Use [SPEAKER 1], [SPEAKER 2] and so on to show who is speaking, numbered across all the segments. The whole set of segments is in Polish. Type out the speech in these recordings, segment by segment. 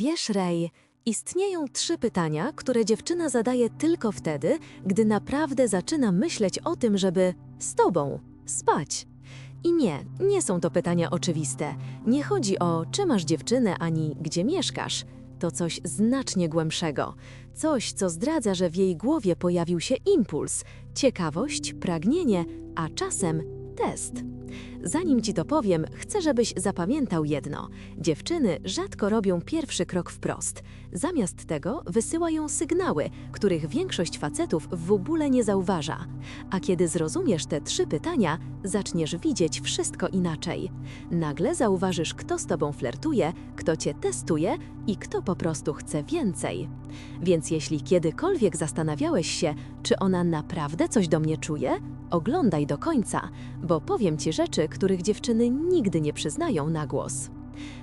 [SPEAKER 1] Wiesz, Ray, istnieją trzy pytania, które dziewczyna zadaje tylko wtedy, gdy naprawdę zaczyna myśleć o tym, żeby z tobą spać. I nie, nie są to pytania oczywiste. Nie chodzi o czy masz dziewczynę, ani gdzie mieszkasz. To coś znacznie głębszego. Coś, co zdradza, że w jej głowie pojawił się impuls, ciekawość, pragnienie, a czasem test. Zanim ci to powiem, chcę, żebyś zapamiętał jedno. Dziewczyny rzadko robią pierwszy krok wprost. Zamiast tego wysyłają sygnały, których większość facetów w ogóle nie zauważa. A kiedy zrozumiesz te trzy pytania, zaczniesz widzieć wszystko inaczej. Nagle zauważysz, kto z tobą flertuje, kto cię testuje i kto po prostu chce więcej. Więc jeśli kiedykolwiek zastanawiałeś się, czy ona naprawdę coś do mnie czuje, oglądaj do końca, bo powiem ci rzeczy, których dziewczyny nigdy nie przyznają na głos.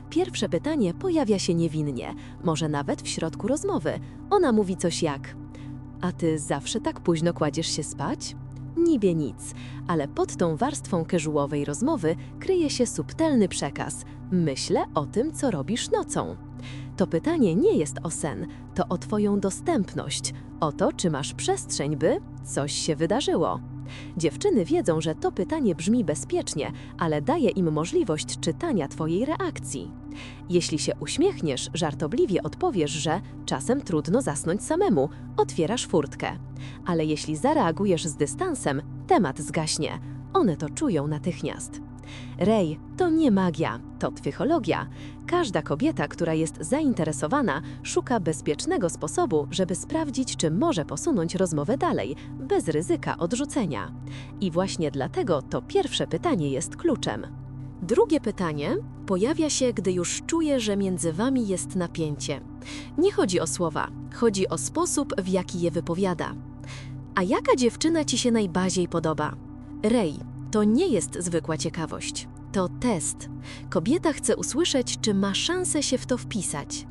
[SPEAKER 1] Pierwsze pytanie pojawia się niewinnie, może nawet w środku rozmowy. Ona mówi coś jak: A ty zawsze tak późno kładziesz się spać? Niby nic, ale pod tą warstwą casualowej rozmowy kryje się subtelny przekaz: Myślę o tym, co robisz nocą. To pytanie nie jest o sen, to o Twoją dostępność, o to, czy masz przestrzeń, by coś się wydarzyło. Dziewczyny wiedzą, że to pytanie brzmi bezpiecznie, ale daje im możliwość czytania Twojej reakcji. Jeśli się uśmiechniesz, żartobliwie odpowiesz, że czasem trudno zasnąć samemu, otwierasz furtkę. Ale jeśli zareagujesz z dystansem, temat zgaśnie. One to czują natychmiast. Rej, to nie magia, to psychologia. Każda kobieta, która jest zainteresowana, szuka bezpiecznego sposobu, żeby sprawdzić, czy może posunąć rozmowę dalej, bez ryzyka odrzucenia. I właśnie dlatego to pierwsze pytanie jest kluczem. Drugie pytanie pojawia się, gdy już czuje, że między wami jest napięcie. Nie chodzi o słowa, chodzi o sposób, w jaki je wypowiada. A jaka dziewczyna ci się najbardziej podoba? Rej, to nie jest zwykła ciekawość. To test. Kobieta chce usłyszeć, czy ma szansę się w to wpisać.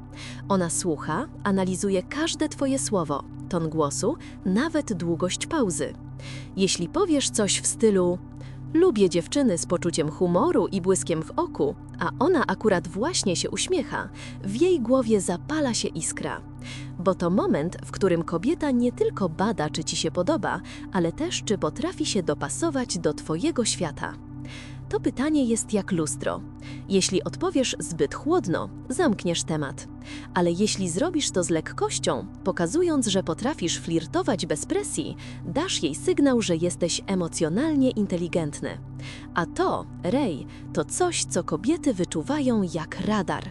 [SPEAKER 1] Ona słucha, analizuje każde Twoje słowo, ton głosu, nawet długość pauzy. Jeśli powiesz coś w stylu Lubię dziewczyny z poczuciem humoru i błyskiem w oku, a ona akurat właśnie się uśmiecha, w jej głowie zapala się iskra. Bo to moment, w którym kobieta nie tylko bada, czy ci się podoba, ale też czy potrafi się dopasować do twojego świata. To pytanie jest jak lustro. Jeśli odpowiesz zbyt chłodno, zamkniesz temat. Ale jeśli zrobisz to z lekkością, pokazując, że potrafisz flirtować bez presji, dasz jej sygnał, że jesteś emocjonalnie inteligentny. A to, Rej, to coś, co kobiety wyczuwają jak radar.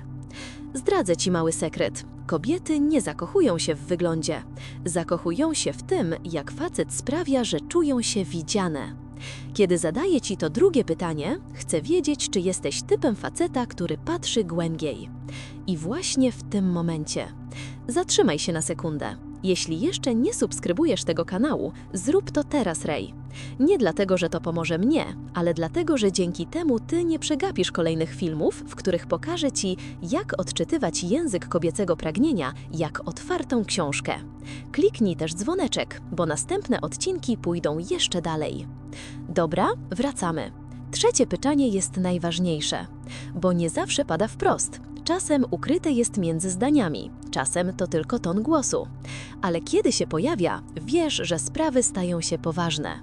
[SPEAKER 1] Zdradzę ci mały sekret. Kobiety nie zakochują się w wyglądzie. Zakochują się w tym, jak facet sprawia, że czują się widziane. Kiedy zadaję ci to drugie pytanie, chcę wiedzieć, czy jesteś typem faceta, który patrzy głębiej. I właśnie w tym momencie. Zatrzymaj się na sekundę. Jeśli jeszcze nie subskrybujesz tego kanału, zrób to teraz, Ray. Nie dlatego, że to pomoże mnie, ale dlatego, że dzięki temu ty nie przegapisz kolejnych filmów, w których pokażę ci, jak odczytywać język kobiecego pragnienia jak otwartą książkę. Kliknij też dzwoneczek, bo następne odcinki pójdą jeszcze dalej. Dobra, wracamy. Trzecie pytanie jest najważniejsze, bo nie zawsze pada wprost. Czasem ukryte jest między zdaniami, czasem to tylko ton głosu. Ale kiedy się pojawia, wiesz, że sprawy stają się poważne.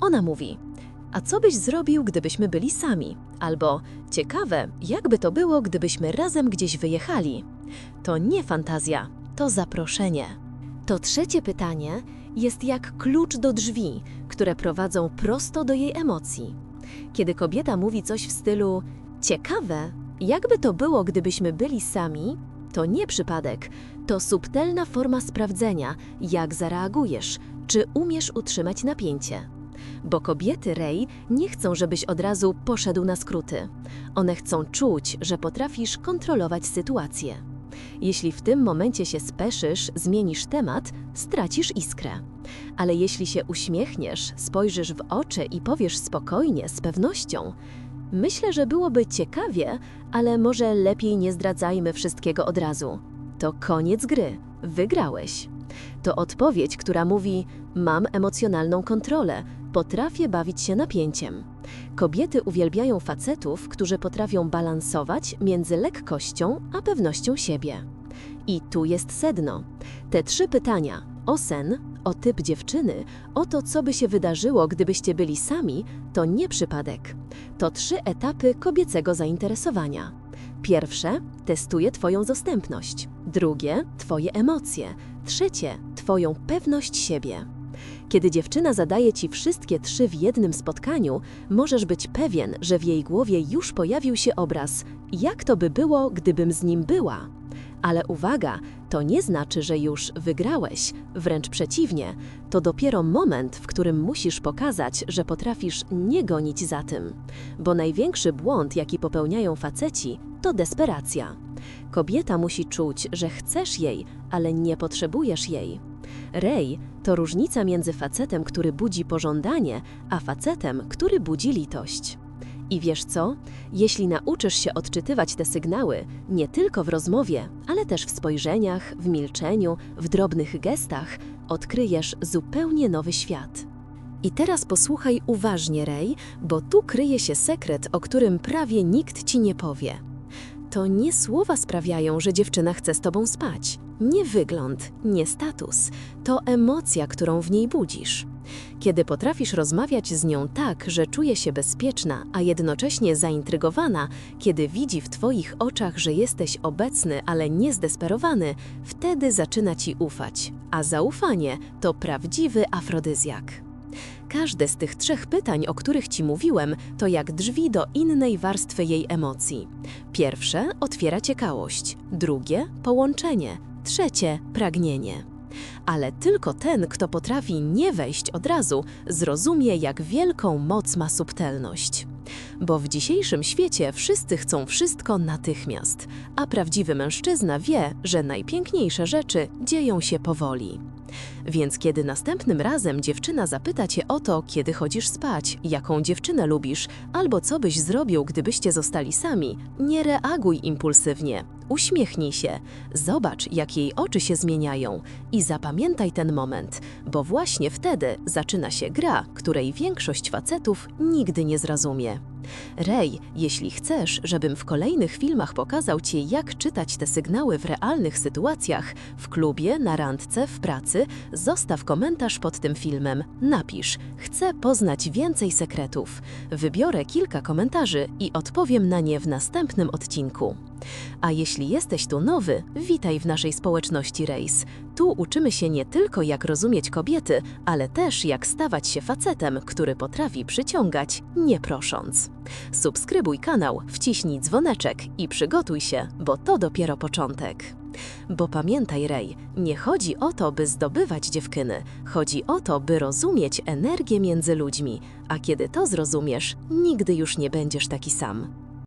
[SPEAKER 1] Ona mówi: A co byś zrobił, gdybyśmy byli sami? Albo ciekawe, jakby to było, gdybyśmy razem gdzieś wyjechali? To nie fantazja, to zaproszenie. To trzecie pytanie jest jak klucz do drzwi, które prowadzą prosto do jej emocji. Kiedy kobieta mówi coś w stylu: Ciekawe, jakby to było, gdybyśmy byli sami, to nie przypadek, to subtelna forma sprawdzenia, jak zareagujesz, czy umiesz utrzymać napięcie. Bo kobiety Ray nie chcą, żebyś od razu poszedł na skróty. One chcą czuć, że potrafisz kontrolować sytuację. Jeśli w tym momencie się speszysz, zmienisz temat, stracisz iskrę. Ale jeśli się uśmiechniesz, spojrzysz w oczy i powiesz spokojnie, z pewnością, Myślę, że byłoby ciekawie, ale może lepiej nie zdradzajmy wszystkiego od razu. To koniec gry. Wygrałeś. To odpowiedź, która mówi: Mam emocjonalną kontrolę, potrafię bawić się napięciem. Kobiety uwielbiają facetów, którzy potrafią balansować między lekkością a pewnością siebie. I tu jest sedno. Te trzy pytania o sen, o typ dziewczyny, o to, co by się wydarzyło, gdybyście byli sami, to nie przypadek. To trzy etapy kobiecego zainteresowania. Pierwsze testuje Twoją dostępność, drugie Twoje emocje, trzecie Twoją pewność siebie. Kiedy dziewczyna zadaje Ci wszystkie trzy w jednym spotkaniu, możesz być pewien, że w jej głowie już pojawił się obraz, jak to by było, gdybym z nim była. Ale uwaga, to nie znaczy, że już wygrałeś, wręcz przeciwnie, to dopiero moment, w którym musisz pokazać, że potrafisz nie gonić za tym. Bo największy błąd, jaki popełniają faceci, to desperacja. Kobieta musi czuć, że chcesz jej, ale nie potrzebujesz jej. Rej to różnica między facetem, który budzi pożądanie, a facetem, który budzi litość. I wiesz co? Jeśli nauczysz się odczytywać te sygnały, nie tylko w rozmowie, ale też w spojrzeniach, w milczeniu, w drobnych gestach, odkryjesz zupełnie nowy świat. I teraz posłuchaj uważnie, Rej, bo tu kryje się sekret, o którym prawie nikt ci nie powie. To nie słowa sprawiają, że dziewczyna chce z tobą spać. Nie wygląd, nie status. To emocja, którą w niej budzisz. Kiedy potrafisz rozmawiać z nią tak, że czuje się bezpieczna, a jednocześnie zaintrygowana, kiedy widzi w Twoich oczach, że jesteś obecny, ale nie zdesperowany, wtedy zaczyna Ci ufać. A zaufanie to prawdziwy afrodyzjak. Każde z tych trzech pytań, o których Ci mówiłem, to jak drzwi do innej warstwy jej emocji. Pierwsze otwiera ciekawość, drugie połączenie, trzecie pragnienie. Ale tylko ten, kto potrafi nie wejść od razu, zrozumie, jak wielką moc ma subtelność. Bo w dzisiejszym świecie wszyscy chcą wszystko natychmiast, a prawdziwy mężczyzna wie, że najpiękniejsze rzeczy dzieją się powoli. Więc kiedy następnym razem dziewczyna zapyta cię o to, kiedy chodzisz spać, jaką dziewczynę lubisz, albo co byś zrobił, gdybyście zostali sami, nie reaguj impulsywnie. Uśmiechnij się, zobacz, jak jej oczy się zmieniają i zapamiętaj ten moment, bo właśnie wtedy zaczyna się gra, której większość facetów nigdy nie zrozumie. Rej, jeśli chcesz, żebym w kolejnych filmach pokazał Ci, jak czytać te sygnały w realnych sytuacjach, w klubie, na randce, w pracy, zostaw komentarz pod tym filmem. Napisz: Chcę poznać więcej sekretów. Wybiorę kilka komentarzy i odpowiem na nie w następnym odcinku. A jeśli jesteś tu nowy, witaj w naszej społeczności Race. Tu uczymy się nie tylko jak rozumieć kobiety, ale też jak stawać się facetem, który potrafi przyciągać, nie prosząc. Subskrybuj kanał, wciśnij dzwoneczek i przygotuj się, bo to dopiero początek. Bo pamiętaj, Rej, nie chodzi o to, by zdobywać dziewczyny, chodzi o to, by rozumieć energię między ludźmi, a kiedy to zrozumiesz, nigdy już nie będziesz taki sam.